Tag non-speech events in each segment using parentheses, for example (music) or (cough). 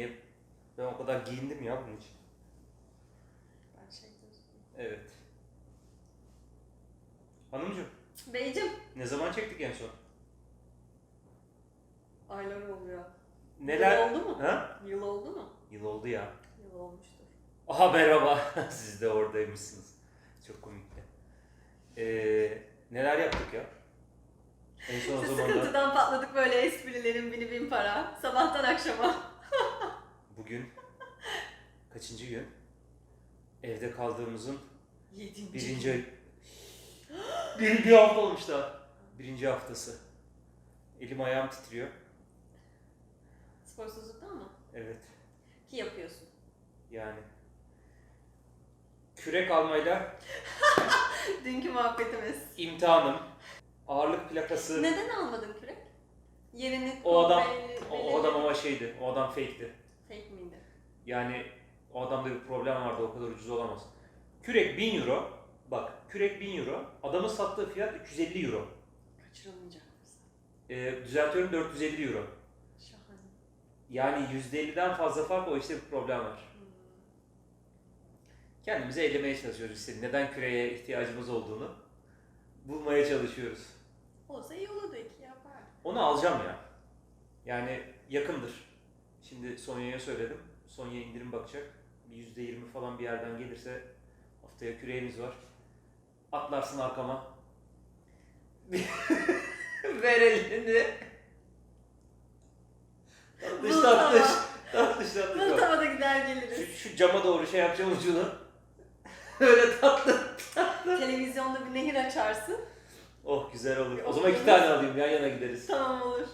Niye? Ben o kadar giyindim ya bunun için. Ben şey. Evet. Hanımcığım Beyciğim. ne zaman çektik en son? Aylar oluyor. Neler? Yıl oldu mu? Ha? Yıl oldu mu? Yıl oldu ya. Yıl olmuştur. Aha merhaba. (laughs) Siz de oradaymışsınız. Çok komikti. Ee, neler yaptık ya? En son o Siz zamanda sıkıntıdan patladık böyle esprilerin bini bin para. Sabahtan akşama. Bugün kaçıncı gün? Evde kaldığımızın Yedinci. birinci (gasps) bir, bir hafta olmuş daha. Birinci haftası. Elim ayağım titriyor. Sporsuzluktan mı? Evet. Ki yapıyorsun. Yani kürek almayla (laughs) Dünkü muhabbetimiz. imtihanım, ağırlık plakası. Neden almadın kürek? Yerini O adam, belli- o, belli- o adam ama şeydi, o adam fake'ti. Fake miydi? Yani o adamda bir problem vardı, o kadar ucuz olamaz. Kürek 1000 euro, bak kürek 1000 euro, adamın sattığı fiyat 350 euro. Kaçırılmayacak mısın? Ee, düzeltiyorum 450 euro. Şahane. Yani %50'den fazla fark o işte bir problem var. Hmm. Kendimizi ellemeye çalışıyoruz işte neden küreye ihtiyacımız olduğunu bulmaya çalışıyoruz. Olsa iyi olurdu iki. Onu alacağım ya. Yani yakındır. Şimdi Sonya'ya söyledim. Sonya indirim bakacak. Bir %20 falan bir yerden gelirse haftaya küreğimiz var. Atlarsın arkama. (laughs) Ver elini. Tatlış Bu tatlış. Tatlış tatlış. Bak. tavada gider Şu, geliriz. şu cama doğru şey yapacağım ucunu. (laughs) Öyle tatlı. Televizyonda bir nehir açarsın. Oh güzel olur. O Olur. zaman iki tane alayım yan yana gideriz. Tamam olur.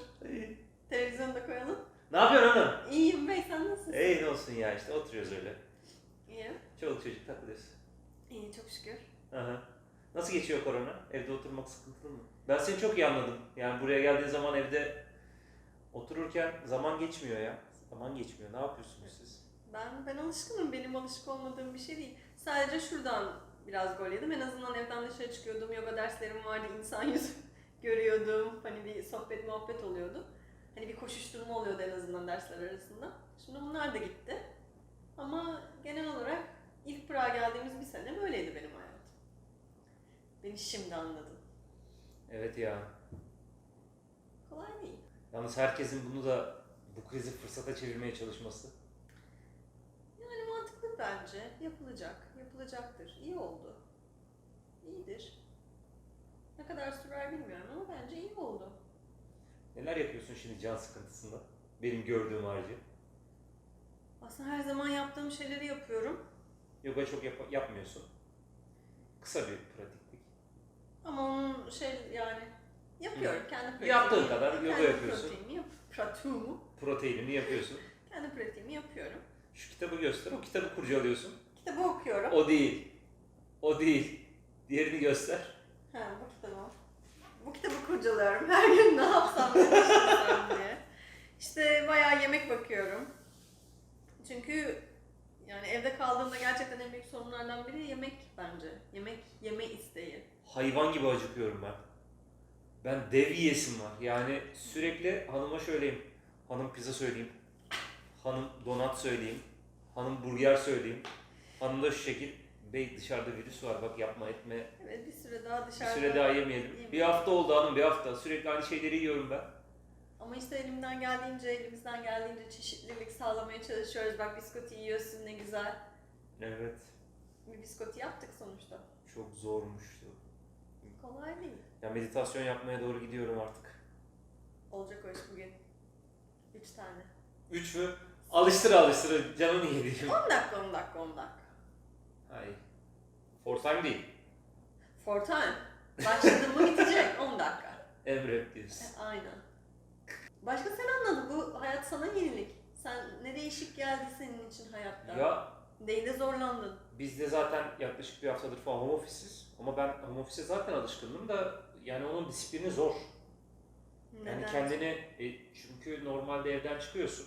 Televizyonu da koyalım. Ne yapıyorsun hanım? İyiyim bey sen nasılsın? Ey ne olsun ya işte oturuyoruz öyle. İyi. Çoluk çocuk takılıyoruz. İyi çok şükür. Aha. Nasıl geçiyor korona? Evde oturmak sıkıntılı mı? Ben seni çok iyi anladım. Yani buraya geldiğin zaman evde otururken zaman geçmiyor ya. Zaman geçmiyor. Ne yapıyorsunuz siz? Ben ben alışkınım. Benim alışık olmadığım bir şey değil. Sadece şuradan biraz gol yedim. En azından evden dışarı çıkıyordum. Yoga derslerim vardı. insan (laughs) yüzü görüyordum. Hani bir sohbet muhabbet oluyordu. Hani bir koşuşturma oluyordu en azından dersler arasında. Şimdi bunlar da gitti. Ama genel olarak ilk Prag'a geldiğimiz bir sene böyleydi benim hayatım. Beni şimdi anladın. Evet ya. Kolay değil. Yalnız herkesin bunu da bu krizi fırsata çevirmeye çalışması. Yani mantıklı bence. Yapılacak. Yapılacaktır. İyi oldu. İyidir. Ne kadar sürer bilmiyorum ama bence iyi oldu. Neler yapıyorsun şimdi can sıkıntısında? Benim gördüğüm harici. Aslında her zaman yaptığım şeyleri yapıyorum. Yoga çok yap- yapmıyorsun. Kısa bir pratiklik. Ama onun şey yani yapıyorum. Kendi pratiğimi. Yaptığın kadar kendi yoga yapıyorsun. Pratiğimi yap pratiğimi. Proteinini yapıyorsun. Kendi pratiğimi yapıyorum. Şu kitabı göster. O kitabı kurcalıyorsun. Kitabı okuyorum. O değil. O değil. Diğerini göster. Ha, bu kitabı. Bu kitabı kurcalıyorum. (laughs) Her gün ne yapsam ne düşünsem diye. İşte bayağı yemek bakıyorum. Çünkü yani evde kaldığımda gerçekten en büyük sorunlardan biri yemek bence. Yemek yeme isteği. Hayvan gibi acıkıyorum ben. Ben dev yiyesim var. Yani sürekli hanıma söyleyeyim. Hanım pizza söyleyeyim. Hanım donat söyleyeyim. Hanım burger söyleyeyim. Hanım da şu şekil. Bey dışarıda virüs var bak yapma etme. Evet bir süre daha Bir dışarıda. süre daha yemeyelim. yemeyelim. Bir hafta oldu hanım bir hafta. Sürekli aynı şeyleri yiyorum ben. Ama işte elimden geldiğince, elimizden geldiğince çeşitlilik sağlamaya çalışıyoruz. Bak biskoti yiyorsun ne güzel. Evet. Bir biskoti yaptık sonuçta. Çok zormuştu. Kolay değil. Ya meditasyon yapmaya doğru gidiyorum artık. Olacak o iş bugün. Üç tane. Üç mü? Alıştıra alıştıra canını yediğim. 10 dakika, 10 dakika, 10 dakika. Hayır. For time değil. For time. Başladı mı bitecek 10 dakika. Emret diyorsun. E, aynen. Başka sen anladın. Bu hayat sana yenilik. Sen ne değişik geldi senin için hayatta. Ya Neyde zorlandın? biz de zaten yaklaşık bir haftadır falan home office'iz. Ama ben home office'e zaten alışkındım da yani onun disiplini zor. Yani Neden? kendini e, çünkü normalde evden çıkıyorsun.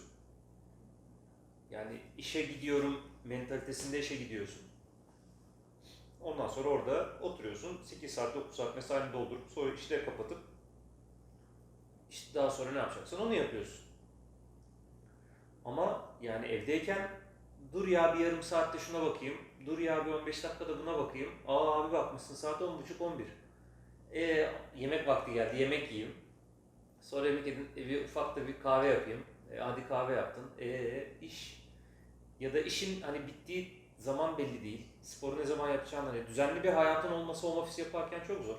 Yani işe gidiyorum mentalitesinde işe gidiyorsun. Ondan sonra orada oturuyorsun. 8 saat 9 saat mesaini doldurup sonra işleri kapatıp işte daha sonra ne yapacaksan onu yapıyorsun. Ama yani evdeyken dur ya bir yarım saatte şuna bakayım. Dur ya bir 15 dakikada buna bakayım. Aa abi bakmışsın saat 10.30-11. E, yemek vakti geldi yemek yiyeyim. Sonra yemek yedim, e, bir ufak da bir kahve yapayım. E, hadi kahve yaptın. E, iş. Ya da işin hani bittiği zaman belli değil. Sporu ne zaman yapacağın hani düzenli bir hayatın olması home office yaparken çok zor.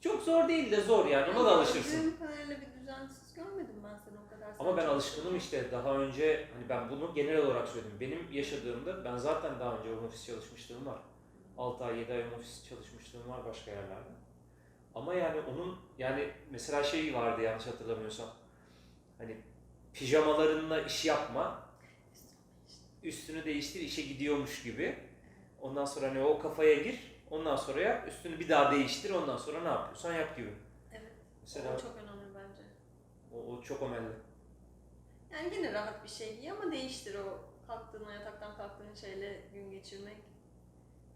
Çok zor değil de zor yani ona da alışırsın. Gördüğüm kadarıyla bir düzensiz görmedim ben seni o kadar. Ama ben alışkınım işte daha önce hani ben bunu genel olarak söyledim. Benim yaşadığımda ben zaten daha önce home office çalışmışlığım var. 6 ay 7 ay home office çalışmışlığım var başka yerlerde. Ama yani onun yani mesela şey vardı yanlış hatırlamıyorsam. Hani pijamalarınla iş yapma. Üstünü değiştir işe gidiyormuş gibi. Ondan sonra hani o kafaya gir. Ondan sonra yap. Üstünü bir daha değiştir. Ondan sonra ne yapıyorsan yap gibi. Evet. Mesela O çok önemli bence. o, o çok önemli. Yani yine rahat bir şey giy ama değiştir o kalktığın yataktan kalktığın şeyle gün geçirmek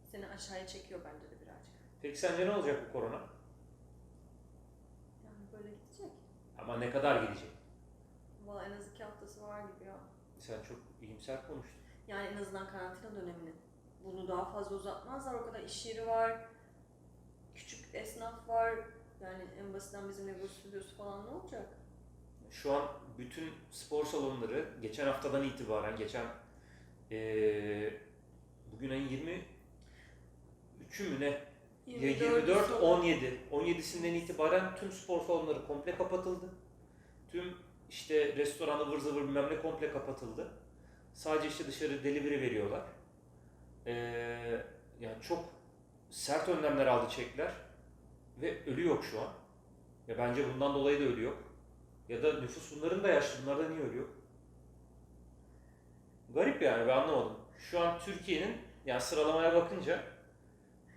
seni aşağıya çekiyor bence de birazcık. Peki sence ne olacak bu korona? Yani böyle gidecek. Ama ne kadar gidecek? Valla en az iki haftası var gibi ya. Sen çok iyimser konuştun. Yani en azından karantina dönemini. Bunu daha fazla uzatmazlar. O kadar iş yeri var. Küçük esnaf var. Yani en basitten bizim Lego stüdyosu falan ne olacak? Şu an bütün spor salonları geçen haftadan itibaren, geçen eee bugün ayın 23'ü mü ne? Ya 24, sonra- 17. 17'sinden itibaren tüm spor salonları komple kapatıldı. Tüm işte restoranı ıvır zıvır bilmem ne komple kapatıldı. Sadece işte dışarı delivery veriyorlar. Ee, yani çok sert önlemler aldı çekler ve ölü yok şu an. Ya bence bundan dolayı da ölü yok. Ya da nüfus bunların da yaşlı. Bunlar da niye ölüyor? Garip yani ben anlamadım. Şu an Türkiye'nin yani sıralamaya bakınca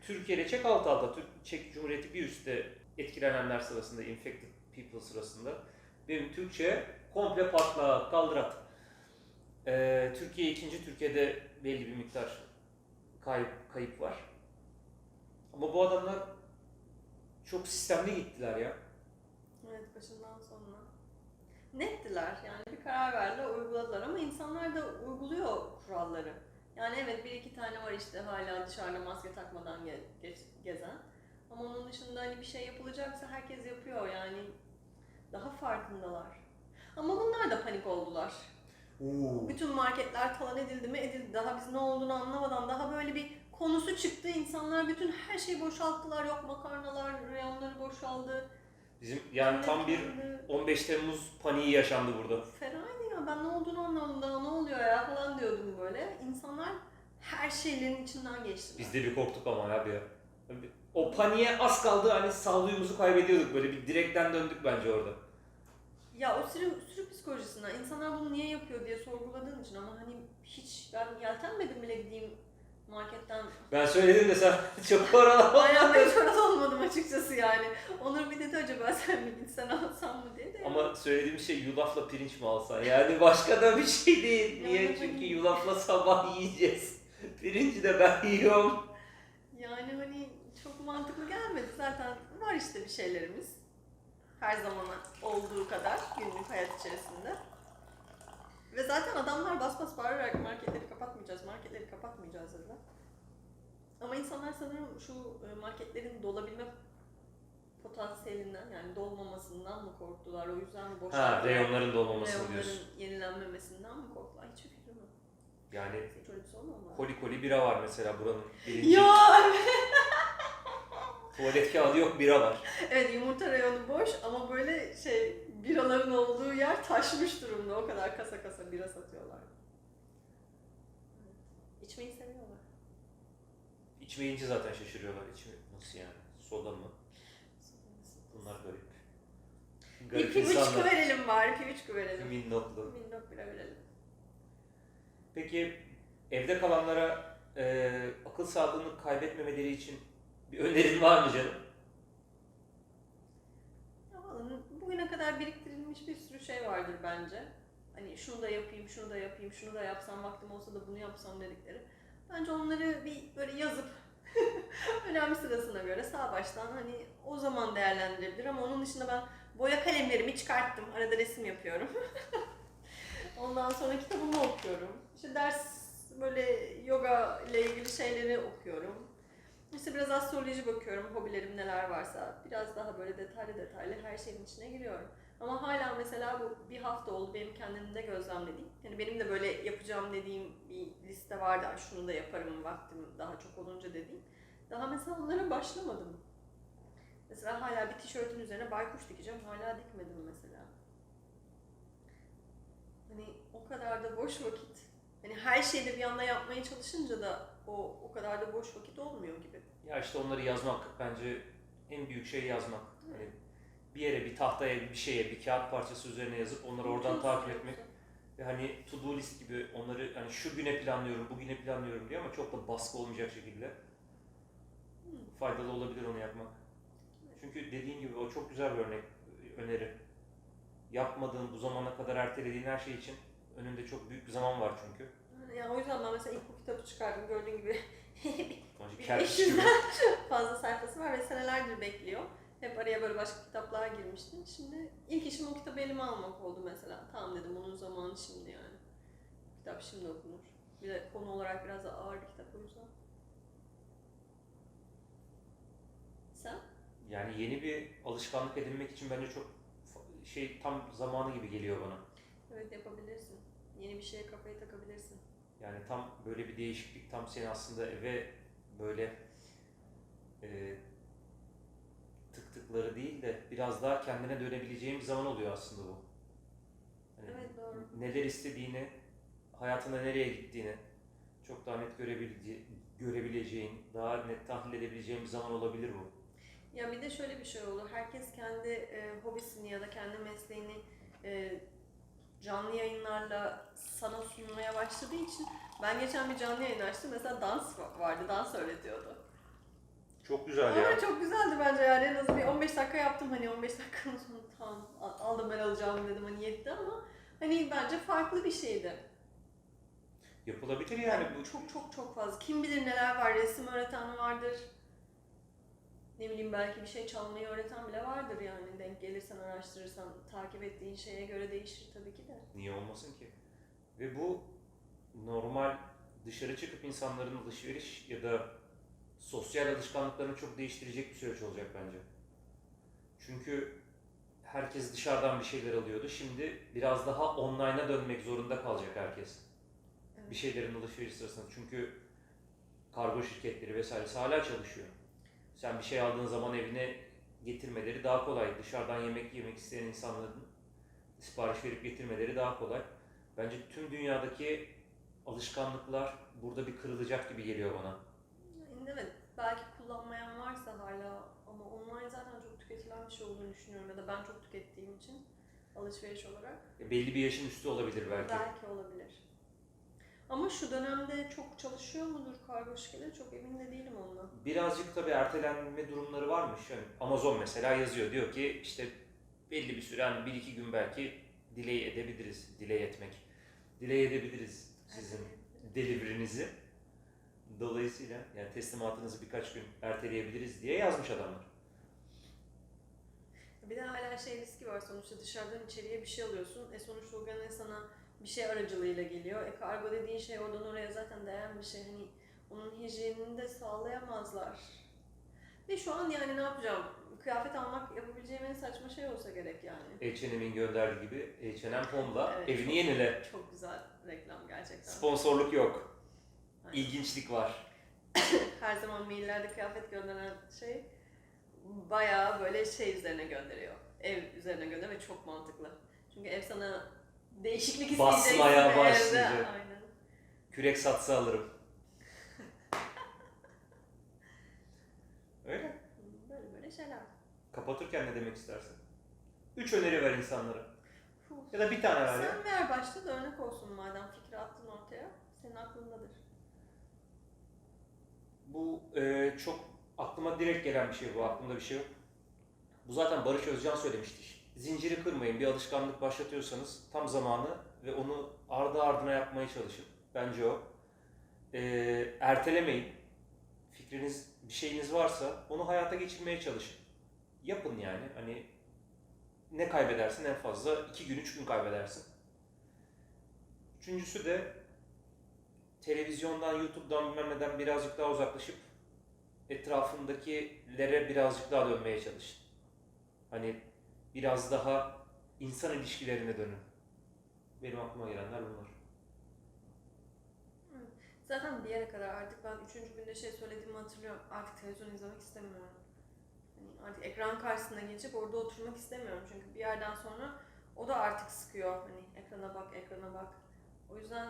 Türkiye ile Çek alt alta. Türk, Çek Cumhuriyeti bir üstte etkilenenler sırasında, infected people sırasında. Benim Türkçe komple patla, kaldırat. Ee, Türkiye ikinci, Türkiye'de belli bir miktar kayıp, kayıp var. Ama bu adamlar çok sistemli gittiler ya. Evet başından sonuna. Nettiler yani bir karar verdiler, uyguladılar ama insanlar da uyguluyor kuralları. Yani evet bir iki tane var işte hala dışarıda maske takmadan ge- geç- gezen. Ama onun dışında hani bir şey yapılacaksa herkes yapıyor yani. Daha farkındalar. Ama bunlar da panik oldular. Bütün marketler talan edildi mi edildi. Daha biz ne olduğunu anlamadan daha böyle bir konusu çıktı. İnsanlar bütün her şeyi boşalttılar. Yok makarnalar, reyonları boşaldı. Bizim yani tam bir 15 Temmuz paniği yaşandı burada. Fenaydı ya ben ne olduğunu anlamadım daha ne oluyor ya falan diyordum böyle. İnsanlar her şeylerin içinden geçtiler. Biz de bir korktuk ama ya bir ara. O paniğe az kaldı hani sağluyumuzu kaybediyorduk böyle bir direkten döndük bence orada. Ya o sürü, sürü psikolojisinden insanlar bunu niye yapıyor diye sorguladığın için ama hani hiç ben yeltenmedim bile gideyim marketten. Ben söyledim de sen (laughs) çok paralı. Aynen ben şöyle olmadım açıkçası yani. Onur bir dedi acaba sen mi gitsen alsam mı diye de. Ama söylediğim şey yulafla pirinç mi alsan? Yani başka da bir şey değil. Niye? Yani Çünkü hani- yulafla sabah yiyeceğiz. Pirinci de ben yiyorum. Yani hani çok mantıklı gelmedi. Zaten var işte bir şeylerimiz. Her zaman olduğu kadar günlük hayat içerisinde. Ve zaten adamlar bas bas bağırarak marketleri kapatmayacağız, marketleri kapatmayacağız dediler. Ama insanlar sanırım şu e, marketlerin dolabilme potansiyelinden yani dolmamasından mı korktular? O yüzden mi Ha, reyonların dolmamasını diyorsun. Reyonların yenilenmemesinden mi korktular? Hiçbir fikrim yok. Yani koli koli bira var mesela buranın birinci. Ya (laughs) Tuvalet kağıdı yok bira var. Evet yumurta reyonu boş ama böyle şey biraların olduğu yer taşmış durumda. O kadar kasa kasa bira satıyorlar. Evet. İçmeyi seviyorlar. İçmeyince zaten şaşırıyorlar. İçme nasıl yani? Soda mı? Bunlar garip. Bir Garip pivuçku insanlar. verelim bari, pivuçku verelim. Minnoklu. Minnok bira verelim. Peki evde kalanlara e, akıl sağlığını kaybetmemeleri için bir önerin var mı canım? Ya vallahi bugüne kadar biriktirilmiş bir sürü şey vardır bence. Hani şunu da yapayım, şunu da yapayım, şunu da yapsam, vaktim olsa da bunu yapsam dedikleri. Bence onları bir böyle yazıp (laughs) önemli sırasına göre sağ baştan hani o zaman değerlendirebilir ama onun dışında ben boya kalemlerimi çıkarttım. Arada resim yapıyorum. (laughs) Ondan sonra kitabımı okuyorum. İşte ders böyle yoga ile ilgili şeyleri okuyorum. İşte biraz astroloji bakıyorum, hobilerim neler varsa. Biraz daha böyle detaylı detaylı her şeyin içine giriyorum. Ama hala mesela bu bir hafta oldu benim kendimde gözlemlediğim. Yani benim de böyle yapacağım dediğim bir liste vardı. "Ay Şunu da yaparım vaktim daha çok olunca dediğim. Daha mesela onlara başlamadım. Mesela hala bir tişörtün üzerine baykuş dikeceğim. Hala dikmedim mesela. Hani o kadar da boş vakit. Hani her şeyi de bir anda yapmaya çalışınca da o o kadar da boş vakit olmuyor gibi. Ya işte onları yazmak bence en büyük şey yazmak. Hani bir yere, bir tahtaya, bir şeye, bir kağıt parçası üzerine yazıp onları oradan takip etmek. Ve hani to do list gibi onları hani şu güne planlıyorum, bugüne planlıyorum diye ama çok da baskı olmayacak şekilde faydalı olabilir onu yapmak. Çünkü dediğin gibi o çok güzel bir örnek, öneri. Yapmadığın, bu zamana kadar ertelediğin her şey için önünde çok büyük bir zaman var çünkü. Yani o yüzden ben mesela ilk bu kitabı çıkardım. Gördüğün gibi (laughs) Bir kerpiç gibi. 500'den (laughs) fazla sayfası var ve senelerdir bekliyor. Hep araya böyle başka kitaplar girmişti. Şimdi ilk işim o kitabı elime almak oldu mesela. Tamam dedim onun zamanı şimdi yani. Kitap şimdi okunur. Bir de konu olarak biraz da ağır bir kitap o yüzden. Sen? Yani yeni bir alışkanlık edinmek için bence çok şey tam zamanı gibi geliyor bana. Evet yapabilirsin. Yeni bir şeye kafayı takabilirsin. Yani tam böyle bir değişiklik, tam seni aslında eve böyle e, tık tıkları değil de biraz daha kendine dönebileceğin bir zaman oluyor aslında bu. Hani Evet doğru. neler istediğini, hayatında nereye gittiğini çok daha net görebilece- görebileceğin, daha net tahlil edebileceğin bir zaman olabilir bu. Ya bir de şöyle bir şey oldu. Herkes kendi e, hobisini ya da kendi mesleğini e, canlı yayınlarla sana sunmaya başladığı için ben geçen bir canlı yayın açtım. Mesela dans va- vardı. Dans öğretiyordu. Çok güzel Ama çok güzeldi bence yani. En az bir 15 dakika yaptım. Hani 15 dakikanın sonu tamam al- aldım ben alacağım dedim. Hani yetti ama hani bence farklı bir şeydi. Yapılabilir yani bu. çok çok çok fazla. Kim bilir neler var. Resim öğreten vardır. Ne bileyim belki bir şey çalmayı öğreten bile vardır yani. Denk gelirsen, araştırırsan, takip ettiğin şeye göre değişir tabii ki de. Niye olmasın ki? Ve bu normal dışarı çıkıp insanların alışveriş ya da sosyal alışkanlıklarını çok değiştirecek bir süreç olacak bence. Çünkü herkes dışarıdan bir şeyler alıyordu. Şimdi biraz daha online'a dönmek zorunda kalacak herkes. Evet. Bir şeylerin alışveriş sırasında. Çünkü kargo şirketleri vesairesi hala çalışıyor. Sen bir şey aldığın zaman evine getirmeleri daha kolay. Dışarıdan yemek yemek isteyen insanların sipariş verip getirmeleri daha kolay. Bence tüm dünyadaki alışkanlıklar burada bir kırılacak gibi geliyor bana. Evet belki kullanmayan varsa hala ama online zaten çok tüketilen bir şey olduğunu düşünüyorum ya da ben çok tükettiğim için alışveriş olarak. E, Belli bir yaşın üstü olabilir belki. Belki olabilir. Ama şu dönemde çok çalışıyor mudur kargo şirketleri çok emin de değilim ondan. Birazcık tabii ertelenme durumları varmış. Yani Amazon mesela yazıyor diyor ki işte belli bir süre hani bir iki gün belki delay edebiliriz. Delay etmek. Delay edebiliriz sizin delivery'nizi. Dolayısıyla yani teslimatınızı birkaç gün erteleyebiliriz diye yazmış adamlar. Bir de hala şey riski var sonuçta dışarıdan içeriye bir şey alıyorsun. E sonuçta o gene sana bir şey aracılığıyla geliyor. E kargo dediğin şey oradan oraya zaten değen bir şey. Hani onun hijyenini de sağlayamazlar. Ve şu an yani ne yapacağım? Kıyafet almak yapabileceğim en saçma şey olsa gerek yani. H&M'in gönderdiği gibi H&M Home'la Evet, evini çok- yenile. Çok güzel reklam gerçekten. Sponsorluk yok. Aynen. İlginçlik var. (coughs) Her zaman maillerde kıyafet gönderen şey bayağı böyle şey üzerine gönderiyor. Ev üzerine gönderiyor ve çok mantıklı. Çünkü ev sana değişiklik isteyeceksin. Basmaya evde. başlayacak. Aynen. Kürek satsa alırım. (laughs) Öyle. Böyle böyle şeyler. Kapatırken ne demek istersin? Üç öneri ver insanlara. Huh. Ya da bir tane ver ya. Sen ver başta da örnek olsun madem fikri attın ortaya. Senin aklındadır. Bu e, çok aklıma direkt gelen bir şey bu. Aklımda bir şey yok. Bu zaten Barış Özcan söylemişti zinciri kırmayın. Bir alışkanlık başlatıyorsanız tam zamanı ve onu ardı ardına yapmaya çalışın. Bence o. Ee, ertelemeyin. Fikriniz, bir şeyiniz varsa onu hayata geçirmeye çalışın. Yapın yani. Hani ne kaybedersin en fazla? iki gün, üç gün kaybedersin. Üçüncüsü de televizyondan, YouTube'dan bilmem neden birazcık daha uzaklaşıp etrafındakilere birazcık daha dönmeye çalışın. Hani biraz daha insan ilişkilerine dönün. Benim aklıma gelenler bunlar. Zaten bir yere kadar artık ben üçüncü günde şey söylediğimi hatırlıyorum. Artık televizyon izlemek istemiyorum. Hani artık ekran karşısına geçip orada oturmak istemiyorum. Çünkü bir yerden sonra o da artık sıkıyor. Hani ekrana bak, ekrana bak. O yüzden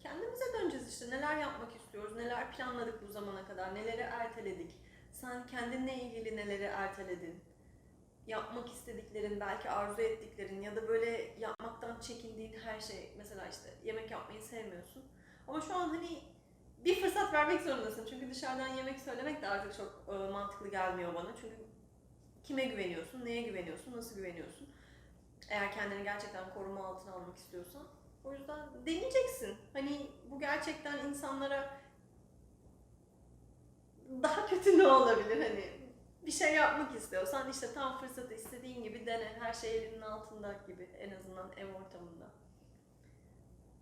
kendimize döneceğiz işte. Neler yapmak istiyoruz, neler planladık bu zamana kadar, neleri erteledik. Sen kendinle ilgili neleri erteledin? Yapmak istediklerin, belki arzu ettiklerin ya da böyle yapmaktan çekindiğin her şey. Mesela işte yemek yapmayı sevmiyorsun. Ama şu an hani bir fırsat vermek zorundasın. Çünkü dışarıdan yemek söylemek de artık çok e, mantıklı gelmiyor bana. Çünkü kime güveniyorsun, neye güveniyorsun, nasıl güveniyorsun? Eğer kendini gerçekten koruma altına almak istiyorsan. O yüzden deneyeceksin. Hani bu gerçekten insanlara daha kötü ne olabilir hani bir şey yapmak istiyorsan işte tam fırsatı istediğin gibi dene. Her şey elinin altında gibi en azından ev ortamında.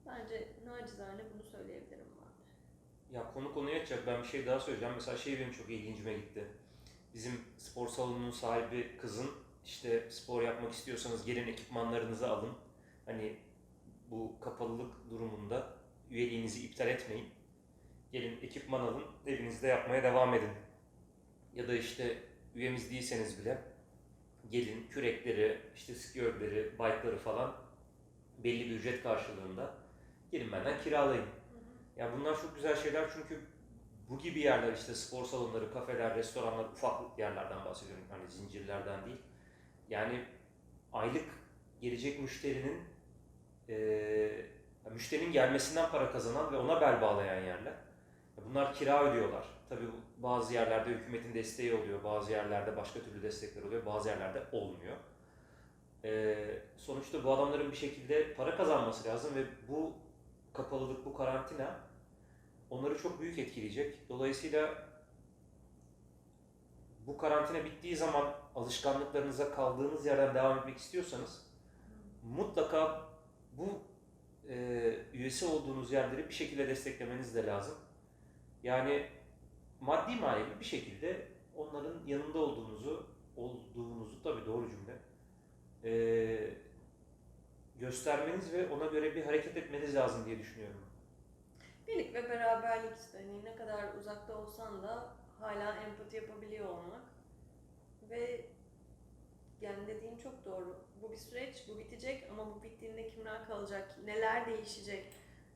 Bence nacizane bunu söyleyebilirim ben. Ya konu konuya açacak. Ben bir şey daha söyleyeceğim. Mesela şey benim çok ilgincime gitti. Bizim spor salonunun sahibi kızın işte spor yapmak istiyorsanız gelin ekipmanlarınızı alın. Hani bu kapalılık durumunda üyeliğinizi iptal etmeyin. Gelin ekipman alın, evinizde yapmaya devam edin. Ya da işte üyemiz değilseniz bile gelin kürekleri, işte skiyörleri, bike'ları falan belli bir ücret karşılığında gelin benden kiralayın. Ya bunlar çok güzel şeyler çünkü bu gibi yerler işte spor salonları, kafeler, restoranlar, ufak yerlerden bahsediyorum. Hani zincirlerden değil. Yani aylık gelecek müşterinin eee müşterinin gelmesinden para kazanan ve ona bel bağlayan yerler. Bunlar kira ödüyorlar. Tabii bu- bazı yerlerde hükümetin desteği oluyor, bazı yerlerde başka türlü destekler oluyor, bazı yerlerde olmuyor. Eee, sonuçta bu adamların bir şekilde para kazanması lazım ve bu kapalılık, bu karantina onları çok büyük etkileyecek. Dolayısıyla bu karantina bittiği zaman alışkanlıklarınıza kaldığınız yerden devam etmek istiyorsanız mutlaka bu e, üyesi olduğunuz yerleri bir şekilde desteklemeniz de lazım. Yani maddi manevi bir şekilde onların yanında olduğunuzu, olduğunuzu tabii doğru cümle, e, göstermeniz ve ona göre bir hareket etmeniz lazım diye düşünüyorum. Birlik ve beraberlik işte hani ne kadar uzakta olsan da hala empati yapabiliyor olmak ve yani dediğin çok doğru. Bu bir süreç, bu bitecek ama bu bittiğinde kimler kalacak, neler değişecek?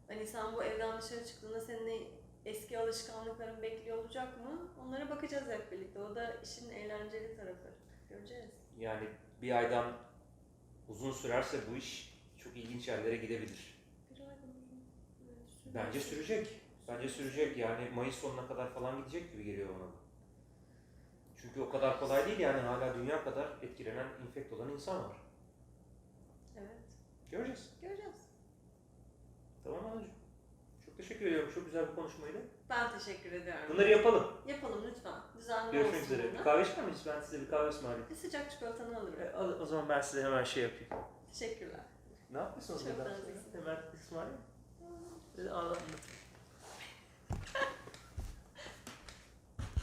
Hani sen bu evden dışarı çıktığında senin eski alışkanlıkların bekliyor olacak mı? Onlara bakacağız hep birlikte. O da işin eğlenceli tarafı. Göreceğiz. Yani bir aydan uzun sürerse bu iş çok ilginç yerlere gidebilir. Bir aydan uzun. Evet. Bence sürecek. Bence sürecek yani Mayıs sonuna kadar falan gidecek gibi geliyor bana. Çünkü o kadar kolay değil yani hala dünya kadar etkilenen, infekt olan insan var. Evet. Göreceğiz. Göreceğiz. Tamam Anacığım. Teşekkür ediyorum. Çok güzel bir konuşmaydı. Ben teşekkür ediyorum. Bunları yapalım. Yapalım lütfen. Düzenli Görüşmek olsun üzere. Bir kahve içer miyiz? Ben size bir kahve ısmarlayayım. Bir sıcak çikolatanı alırım. E, o- O zaman ben size hemen şey yapayım. Teşekkürler. Ne yapıyorsunuz? Sonra? Hemen ısmarlayayım. E, al- anlatayım.